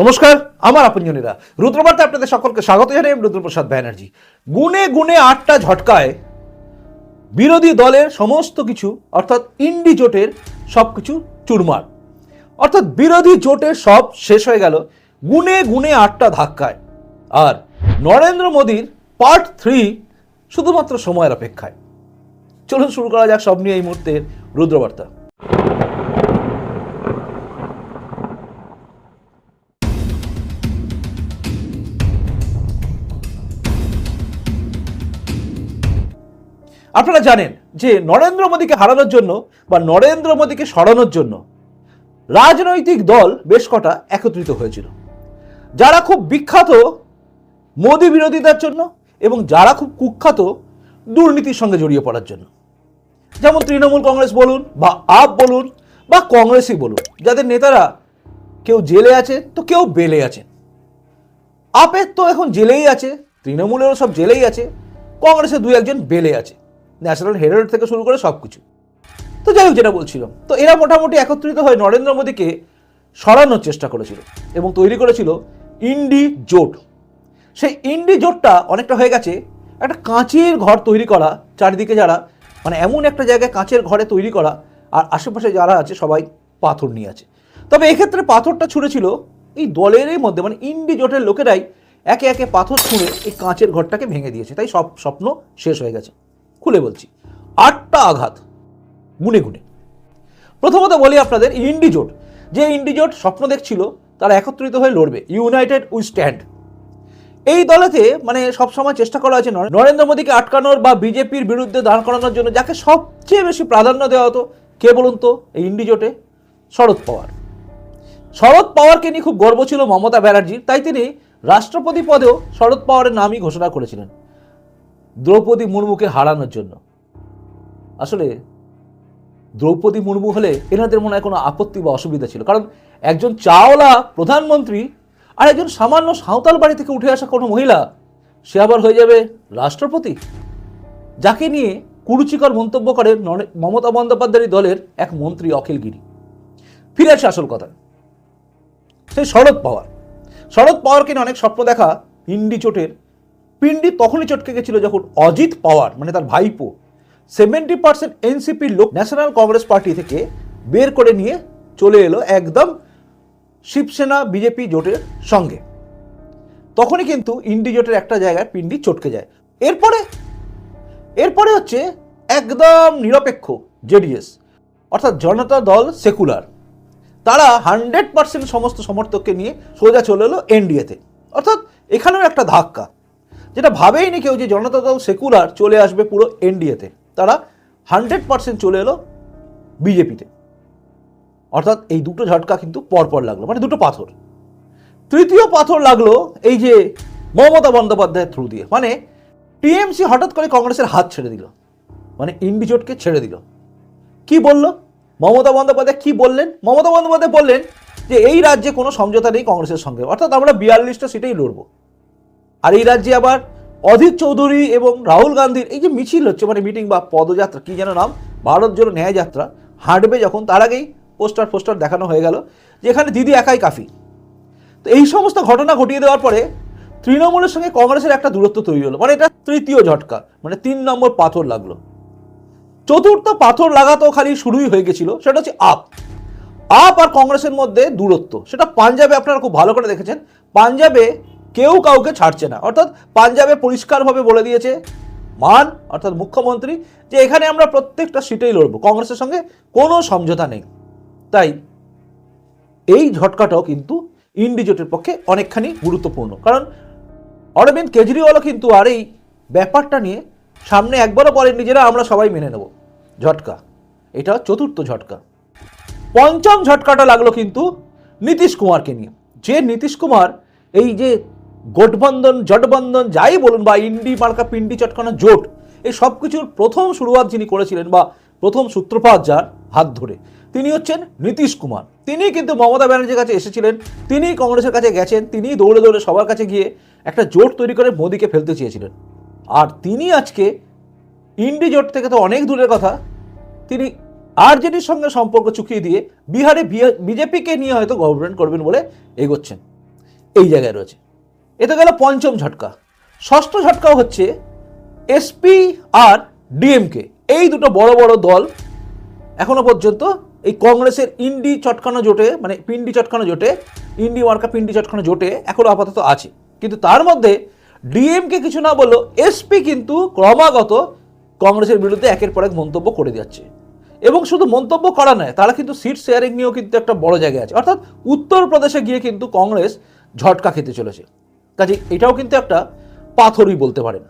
নমস্কার, আমার আপনজনীরা। রুদ্রবার্তা আপনাদের সকলকে স্বাগত জানাই আমি রুদ্রপ্রসাদ ব্যানার্জি। গুনে গুনে আটটা ঝটকায় বিরোধী দলের সমস্ত কিছু, অর্থাৎ ইন্ডি জোটের সব কিছু চুরমার। অর্থাৎ বিরোধী জোটের সব শেষ হয়ে গেল গুনে গুনে আটটা ধাক্কায়। আর নরেন্দ্র মোদীর পার্ট থ্রি শুধুমাত্র সময়ের অপেক্ষায়। চলুন শুরু করা যাক সব নিয়ে এই মুহূর্তের রুদ্রবার্তা। আপনারা জানেন যে নরেন্দ্র মোদীকে হারানোর জন্য বা নরেন্দ্র মোদীকে সরানোর জন্য রাজনৈতিক দল বেশ কটা একত্রিত হয়েছিল। যারা খুব বিখ্যাত মোদী বিরোধিতার জন্য এবং যারা খুব কুখ্যাত দুর্নীতির সঙ্গে জড়িয়ে পড়ার জন্য। যেমন তৃণমূল কংগ্রেস বলুন বা আপ বলুন বা কংগ্রেসই বলুন, যাদের নেতারা কেউ জেলে আছে তো কেউ বেলে আছেন আপের তো এখন জেলেই আছে, তৃণমূলেরও সব জেলেই আছে কংগ্রেসের দুই একজন বেলে আছে। ন্যাশনাল হেরাল্ড থেকে শুরু করে সব কিছু তো যাই হোক, যেটা বলছিলাম তো এরা মোটামুটি একত্রিত হয়ে নরেন্দ্র মোদীকে সরানোর চেষ্টা করেছিল এবং তৈরি করেছিল ইন্ডি জোট। সেই ইন্ডি জোটটা অনেকটা হয়ে গেছে, একটা কাঁচের ঘর তৈরি করা, চারিদিকে যারা মানে এমন একটা জায়গায় কাঁচের ঘরে তৈরি করা, আর আশেপাশে যারা আছে, সবাই পাথর নিয়ে আছে। তবে এক্ষেত্রে পাথরটা ছুঁড়েছিল এই দলেরই মধ্যে মানে ইন্ডি জোটের লোকেরাই একে একে পাথর ছুঁড়ে এই কাঁচের ঘরটাকে ভেঙে দিয়েছে। তাই সব স্বপ্ন শেষ হয়ে গেছে। খুলে বলছি, আটটা আঘাত, গুনে গুনে। প্রথমত বলি আপনাদের ইন্ডিজোট। যে ইন্ডিজোট স্বপ্ন দেখছিল, তারা একত্রিত হয়ে লড়বে, ইউনাইটেড উই স্ট্যান্ড। এই দলেতে মানে সবসময় চেষ্টা করা হয়েছে নরে- নরেন্দ্র মোদীকে আটকানোর বা বিজেপির বিরুদ্ধে দাঁড় করানোর জন্য যাকে সবচেয়ে বেশি প্রাধান্য দেওয়া হতো, কে বলুন তো? এই ইন্ডিজোটে শরদ পাওয়ার। শরদ পাওয়ারকে নিয়ে খুব গর্ব ছিল মমতা ব্যানার্জির, তাই তিনি রাষ্ট্রপতি পদেও শরদ পাওয়ারের নামই ঘোষণা করেছিলেন। দ্রৌপদী মুর্মুকে হারানোর জন্য। আসলে দ্রৌপদী মুর্মু হলে এনাদের মনে হয় কোনো আপত্তি বা অসুবিধা ছিল। কারণ একজন চাওলা প্রধানমন্ত্রী আর একজন সামান্য সাঁওতাল বাড়ি থেকে উঠে আসা কোনো মহিলা, সে আবার হয়ে যাবে রাষ্ট্রপতি। যাকে নিয়ে কুরুচিকর মন্তব্য করে মমতা বন্দ্যোপাধ্যায়ের দলের এক মন্ত্রী অখিল গিরি ফিরে আসে আসল কথা। সেই শরদ পাওয়ার। শরদ পাওয়ারকে নিয়ে অনেক স্বপ্ন দেখা ইন্ডি চোটের পিন্ডি তখনই চটকে গেছিল যখন অজিত পাওয়ার মানে তার ভাইপো সেভেন্টি পার্সেন্ট এনসিপির লোক ন্যাশনাল কংগ্রেস পার্টি থেকে বের করে নিয়ে চলে এলো একদম শিবসেনা বিজেপি জোটের সঙ্গে। তখনই কিন্তু ইন্ডি জোটের একটা জায়গায় পিন্ডি চটকে যায়। এরপরে এরপরে হচ্ছে একদম নিরপেক্ষ জেডিএস, অর্থাৎ জনতা দল সেকুলার। তারা হান্ড্রেড পার্সেন্ট সমস্ত সমর্থককে নিয়ে সোজা চলে এলো এনডিএতে অর্থাৎ এখানেও একটা ধাক্কা। যেটা ভাবেইনি কেউ যে জনতা দল সেকুলার চলে আসবে পুরো এনডিএতে তারা হান্ড্রেড পার্সেন্ট চলে এলো বিজেপিতে অর্থাৎ এই দুটো ঝটকা কিন্তু পরপর লাগল মানে দুটো পাথর। তৃতীয় পাথর লাগল এই যে মমতা বন্দ্যোপাধ্যায়ের থ্রু দিয়ে। মানে টিএমসি হঠাৎ করে কংগ্রেসের হাত ছেড়ে দিল। মানে ইন্ডিজোটকে ছেড়ে দিল। কি বলল? মমতা বন্দ্যোপাধ্যায় কি বললেন? মমতা বন্দ্যোপাধ্যায় বললেন যে এই রাজ্যে কোনো সমঝোতা নেই কংগ্রেসের সঙ্গে। অর্থাৎ আমরা বিয়াল্লিশটা সিটেই লড়বো। আর এই রাজ্যে আবার অধীর চৌধুরী এবং রাহুল গান্ধীর এই যে মিছিল হচ্ছে মানে মিটিং বা পদযাত্রা, কি যেন নাম, ভারত জোড়ো ন্যায় যাত্রা, হাঁটবে যখন, তার আগেই পোস্টার পোস্টার দেখানো হয়ে গেল যে এখানে দিদি একাই কাফি। তো এই সমস্ত ঘটনা ঘটিয়ে দেওয়ার পরে তৃণমূলের সঙ্গে কংগ্রেসের একটা দূরত্ব তৈরি হলো মানে এটা তৃতীয় ঝটকা মানে তিন নম্বর পাথর লাগল। চতুর্থ পাথর লাগাতেও খালি শুরুই হয়ে গেছিল, সেটা হচ্ছে আপ। আপ আর কংগ্রেসের মধ্যে দূরত্ব, সেটা পাঞ্জাবে আপনারা খুব ভালো করে দেখেছেন, পাঞ্জাবে কেউ কাউকে ছাড়ছে না। অর্থাৎ পাঞ্জাবে পরিষ্কারভাবে বলে দিয়েছে মান, অর্থাৎ মুখ্যমন্ত্রী, যে এখানে আমরা প্রত্যেকটা সিটেই লড়ব। কংগ্রেসের সঙ্গে কোনো সমঝোতা নেই। তাই এই ঝটকাটাও কিন্তু ইন্ডিজোটের পক্ষে অনেকখানি গুরুত্বপূর্ণ। কারণ অরবিন্দ কেজরিওয়ালও কিন্তু আর এই ব্যাপারটা নিয়ে সামনে একবারও বলেন নিজেরা আমরা সবাই মেনে নেব। ঝটকা। এটা চতুর্থ ঝটকা। পঞ্চম ঝটকাটা লাগল কিন্তু নীতিশ কুমারকে নিয়ে। যে নীতিশ কুমার এই যে গোটবন্ধন, জটবন্ধন, যাই বলুন বা ইন্ডি, মার্কা পিন্ডি, চটকানো, জোট, এই সব কিছুর প্রথম শুরুয়াত যিনি করেছিলেন বা প্রথম সূত্রপাত যার হাত ধরে, তিনি হচ্ছেন নীতিশ কুমার। তিনি কিন্তু মমতা ব্যানার্জির কাছে এসেছিলেন, তিনি কংগ্রেসের কাছে গেছেন, তিনি দৌড়ে দৌড়ে সবার কাছে গিয়ে একটা জোট তৈরি করে মোদীকে ফেলতে চেয়েছিলেন। আর তিনি আজকে ইন্ডি জোট থেকে তো অনেক দূরের কথা, তিনি আরজেডির সঙ্গে সম্পর্ক চুকিয়ে দিয়ে বিহারে বিজেপিকে নিয়ে হয়তো গভর্নমেন্ট করবেন বলে এগোচ্ছেন। এই জায়গায় রয়েছে। এতে গেল পঞ্চম ঝটকা। ষষ্ঠ ঝটকাও হচ্ছে এসপি আর ডিএমকে এই দুটো বড় বড় দল এখনও পর্যন্ত এই কংগ্রেসের ইন্ডি চটকানো জোটে মানে পিন্ডি চটকানো জোটে, ইন্ডি মার্কা পিন্ডি চটকানো জোটে এখনও আপাতত আছে। কিন্তু তার মধ্যে ডিএমকে কিছু না বললেও এসপি কিন্তু ক্রমাগত কংগ্রেসের বিরুদ্ধে একের পর এক মন্তব্য করে যাচ্ছে। এবং শুধু মন্তব্য করা নয়, তারা কিন্তু সিট শেয়ারিং নিয়েও কিন্তু একটা বড় জায়গায় আছে। অর্থাৎ উত্তরপ্রদেশে গিয়ে কিন্তু কংগ্রেস ঝটকা খেতে চলেছে। কাজে এটাও কিন্তু একটা পাথরই বলতে পারেন।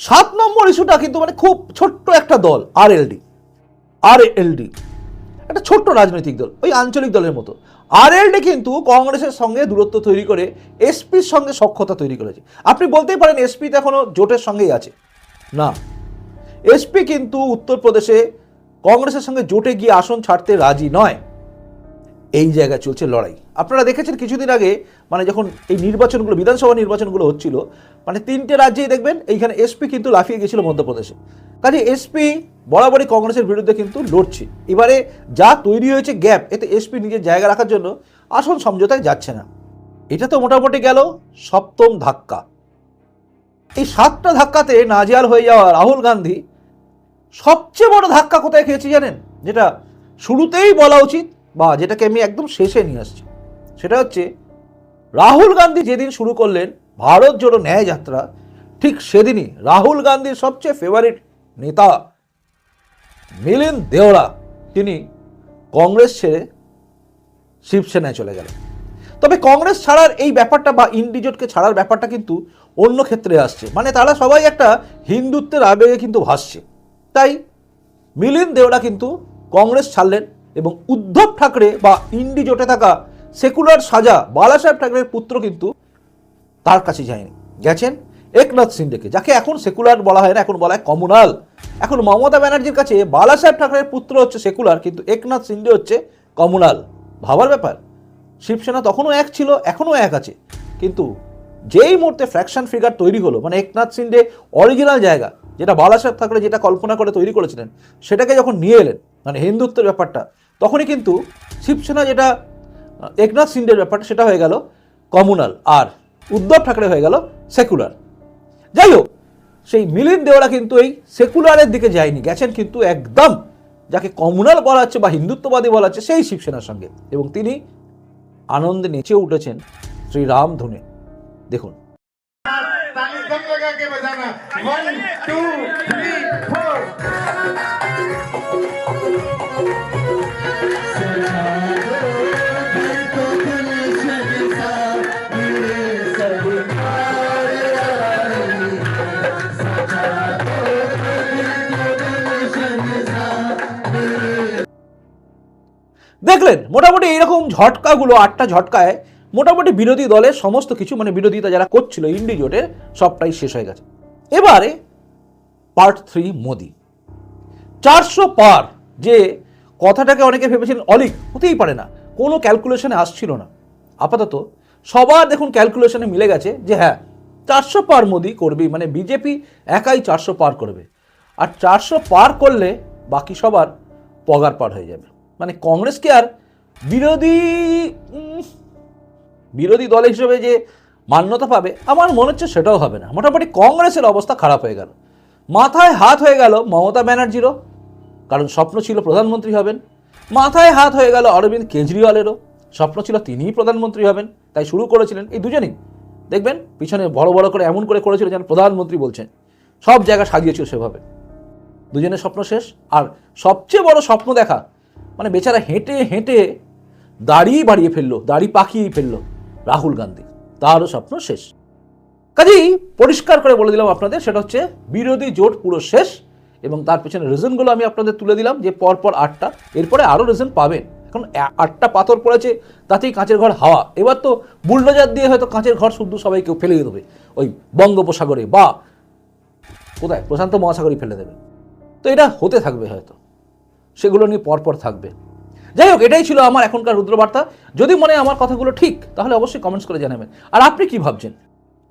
সাত নম্বর ইস্যুটা কিন্তু মানে খুব ছোট্ট একটা দল আর এলডি আর এলডি একটা ছোট্ট রাজনৈতিক দল, ওই আঞ্চলিক দলের মতো। আর এলডি কিন্তু কংগ্রেসের সঙ্গে দূরত্ব তৈরি করে এসপির সঙ্গে সক্ষতা তৈরি করেছে। আপনি বলতেই পারেন এসপি তো এখনও জোটের সঙ্গেই আছে। না, এসপি কিন্তু উত্তরপ্রদেশে কংগ্রেসের সঙ্গে জোটে গিয়ে আসন ছাড়তে রাজি নয়। এই জায়গায় চলছে লড়াই। আপনারা দেখেছেন কিছুদিন আগে মানে যখন এই নির্বাচনগুলো, বিধানসভা নির্বাচনগুলো হচ্ছিল মানে তিনটে রাজ্যেই দেখবেন, এইখানে এসপি কিন্তু লাফিয়ে গেছিল মধ্যপ্রদেশে। কাজে এসপি বরাবরই কংগ্রেসের বিরুদ্ধে কিন্তু লড়ছে। এবারে যা তৈরি হয়েছে গ্যাপ, এতে এসপি নিজের জায়গা রাখার জন্য আসন সমঝোতায় যাচ্ছে না। এটা তো মোটামুটি গেল সপ্তম ধাক্কা। এই সাতটা ধাক্কাতে নাজিয়াল হয়ে যাওয়া রাহুল গান্ধী সবচেয়ে বড় ধাক্কা কোথায় খেয়েছি জানেন? যেটা শুরুতেই বলা উচিত বা যেটাকে আমি একদম শেষে নিয়ে আসছি, সেটা হচ্ছে রাহুল গান্ধী যেদিন শুরু করলেন ভারত জোড়ো ন্যায় যাত্রা, ঠিক সেদিনই রাহুল গান্ধীর সবচেয়ে ফেভারিট নেতা মিলিন্দ দেওরা, তিনি কংগ্রেস ছেড়ে শিবসেনায় চলে গেলেন। তবে কংগ্রেস ছাড়ার এই ব্যাপারটা বা ইন্ডিজোটকে ছাড়ার ব্যাপারটা কিন্তু অন্য ক্ষেত্রে আসছে। মানে তারা সবাই একটা হিন্দুত্বের আবেগে কিন্তু ভাসছে। তাই মিলিন্দ দেওরা কিন্তু কংগ্রেস ছাড়লেন এবং উদ্ধব ঠাকরে বা ইন্ডি জোটে থাকা সেকুলার সাজা বালাসাহেব ঠাকরের পুত্র কিন্তু তার কাছে যায়নি। গেছেন একনাথ সিন্ডেকে, যাকে এখন সেকুলার বলা হয় না, এখন বলা হয় কমুনাল এখন মমতা ব্যানার্জির কাছে বালাসাহেব ঠাকরের পুত্র হচ্ছে সেকুলার, কিন্তু একনাথ সিন্ডে হচ্ছে কমুনাল ভাবার ব্যাপার, শিবসেনা তখনও এক ছিল, এখনও এক আছে। কিন্তু যেই মুহূর্তে ফ্র্যাকশন ফিগার তৈরি হলো মানে একনাথ সিন্ডে অরিজিনাল জায়গা, যেটা বালাসাহেব ঠাকরে যেটা কল্পনা করে তৈরি করেছিলেন, সেটাকে যখন নিয়ে এলেন মানে হিন্দুত্বের ব্যাপারটা তখনই কিন্তু শিবসেনা যেটা একনাথ সিন্ডের ব্যাপারটা সেটা হয়ে গেল কমুনাল আর উদ্ধব ঠাকরে হয়ে গেল সেকুলার। যাই হোক, সেই মিলিন্দ দেওয়ারা কিন্তু এই সেকুলারের দিকে যায়নি, গেছেন কিন্তু একদম যাকে কমুনাল বলা হচ্ছে বা হিন্দুত্ববাদী বলা হচ্ছে সেই শিবসেনার সঙ্গে এবং তিনি আনন্দে নেচে উঠেছেন শ্রীরাম ধুনে। দেখুন। মোটামুটি এইরকম ঝটকাগুলো, আটটা ঝটকায় মোটামুটি বিরোধী দলের সমস্ত কিছু মানে বিরোধিতা যারা করছিল ইন্ডি জোটের সবটাই শেষ হয়ে গেছে। এবারে পার্ট থ্রি মোদি। চারশো পার যে কথাটাকে অনেকে ভেবেছিলেন অলিক, হতেই পারে না। কোনো ক্যালকুলেশনে আসছিল না। আপাতত সবার দেখুন ক্যালকুলেশনে মিলে গেছে যে হ্যাঁ চারশো পার মোদি করবেই মানে বিজেপি একাই চারশো পার করবে। আর চারশো পার করলে বাকি সবার পগার পার হয়ে যাবে। মানে কংগ্রেসকে আর বিরোধী বিরোধী দল হিসেবে যে মান্যতা পাবে, আমার মনে হচ্ছে সেটাও হবে না। মোটামুটি কংগ্রেসের অবস্থা খারাপ হয়ে গেল। মাথায় হাত হয়ে গেল মমতা ব্যানার্জিরও, কারণ স্বপ্ন ছিল প্রধানমন্ত্রী হবেন। মাথায় হাত হয়ে গেল অরবিন্দ কেজরিওয়ালেরও, স্বপ্ন ছিল তিনিই প্রধানমন্ত্রী হবেন। তাই শুরু করেছিলেন এই দুজনেই। দেখবেন, পিছনে বড় বড় করে এমন করে করেছিল যেন প্রধানমন্ত্রী বলছেন। সব জায়গা সাজিয়েছিল সেভাবে। দুজনের স্বপ্ন শেষ, আর সবচেয়ে বড় স্বপ্ন দেখা মানে বেচারা হেঁটে হেঁটে দাড়ি বাড়িয়ে ফেলল, দাড়ি পাকিয়েই ফেলল রাহুল গান্ধী। তারও স্বপ্ন শেষ। কাজেই পরিষ্কার করে বলে দিলাম আপনাদের, সেটা হচ্ছে বিরোধী জোট পুরো শেষ এবং তার পেছনে রিজনগুলো আমি আপনাদের তুলে দিলাম যে পরপর আটটা। এরপরে আরও রিজন পাবেন। এখন আটটা পাথর পড়েছে, তাতেই কাঁচের ঘর হাওয়া। এবার তো বুলডোজার দিয়ে হয়তো কাঁচের ঘর শুদ্ধ সবাই কেউ ফেলে দেবে। ওই বঙ্গোপসাগরে বা কোথায়? প্রশান্ত মহাসাগরই ফেলে দেবে। তো এটা হতে থাকবে হয়তো। সেগুলো নিয়ে পরপর থাকবে। যাই হোক, এটাই ছিল আমার এখনকার রুদ্রবার্তা। যদি মনে আমার কথাগুলো ঠিক, তাহলে অবশ্যই কমেন্টস করে জানাবেন। আর আপনি কি ভাবছেন?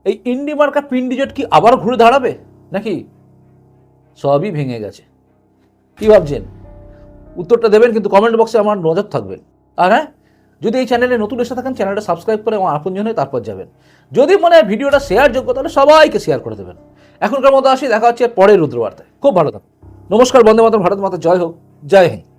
এই ইন্ডি মার্কা পিন্ডিজট কি আবার ঘুরে দাঁড়াবে? নাকি সবই ভেঙে গেছে? কি ভাবছেন? উত্তরটা দেবেন, কিন্তু কমেন্ট বক্সে আমার নজর থাকবে। আর হ্যাঁ যদি এই চ্যানেলে নতুন এসে থাকেন চ্যানেলটা সাবস্ক্রাইব করে আমার আপনজন হয়ে তারপর যাবেন। যদি মনে হয় ভিডিওটা শেয়ার যোগ্য, তাহলে সবাইকে শেয়ার করে দেবেন। এখনকার মতো আসি, দেখা হচ্ছে পরের রুদ্রবার্তায়। খুব ভালো থাকুন। নমস্কার, বন্দে মাতরম, ভারত মাতা, জয় হোক। জয় হিন্দ